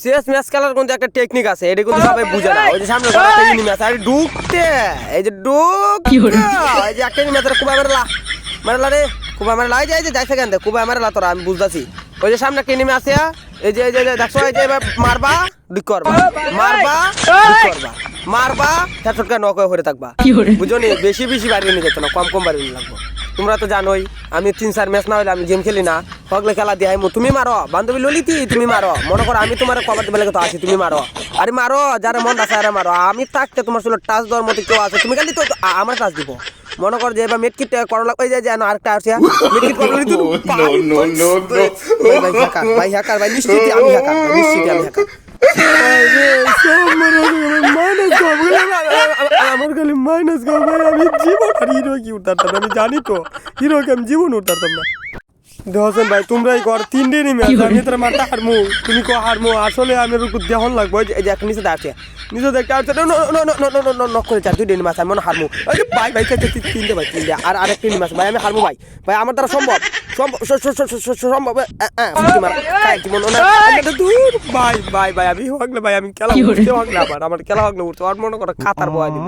CS match খেলার কিন্তু একটা টেকনিক আছে এটা কিন্তু সবাই বুঝে না। ওই যে সামনে একটা ইনিমি আছে আরে ঢুকতে। এই যে ঢুক। এই যে একটা ইনিমি আছে কুবা মারলা। মারলা রে কুবা মারলা। এই যে এই যে যাইছে কেন কুবা মারলা তোরা আমি বুঝতাছি। ওই যে সামনে একটা ইনিমি আছে এই যে এই যে দেখছ এই যে মারবা ডিক করবা। মারবা ডিক করবা। মারবা হেডশট কা নক হয়ে থাকবা। বুঝো নি বেশি বেশি বাড়িয়ে নিয়ে যেত না কম কম নিয়ে লাগবো। তোমরা তো জানোই আমি তিন চার ম্যাচ না হলে আমি গেম খেলি না। হগলে খেলা দিয়ে আইমু তুমি মারো বান্ধবী ললিতি তুমি মারো। মনে করো আমি তোমার কবার দিবে তো আছি তুমি মারো। আরে মারো যারা মন আছে আরে মারো। আমি থাকতে তোমার ছিল টাচ দেওয়ার মতো কেউ আছে। তুমি খালি তো আমার টাচ দিব। মনে কর যে এবার মেটকিট করা লাগবে যে যেন আরেকটা আছে মেটকিট করা লাগবে ভাই হ্যাকার ভাই নিশ্চিত আমি হ্যাকার নিশ্চিত আমি হ্যাকার আমার খালি মাইনাস গো ভাই আমি জীবন আর হিরো কি উঠতাম? আমি জানি তো, হিরোকে আমি জীবন উঠতাম না। দেহসেন ভাই তোমরাই কর তিন দিনই ম্যাচ আমি তোর মারটা হারমু তুমি কো হারমু আসলে আমি দেহন লাগবো এই যে- এই নিচে দাঁড়ছে নিচে দেখতে আসছে নক করে চার দুই দিন মাছ আমি মনে হারমু। ওই যে ভাই ভাই তিনটে ভাই তিনটে আর আরেকটা নিয়ে মাছ ভাই আমি হারমু ভাই। ভাই আমার দ্বারা সম্ভব সম্ভব ভাই ভাই ভাই আমি হগলে ভাই আমি খেলা উঠতে হগলে আমার আমার খেলা হগলে উঠতে আর মনে করো খাতার বয় দিব।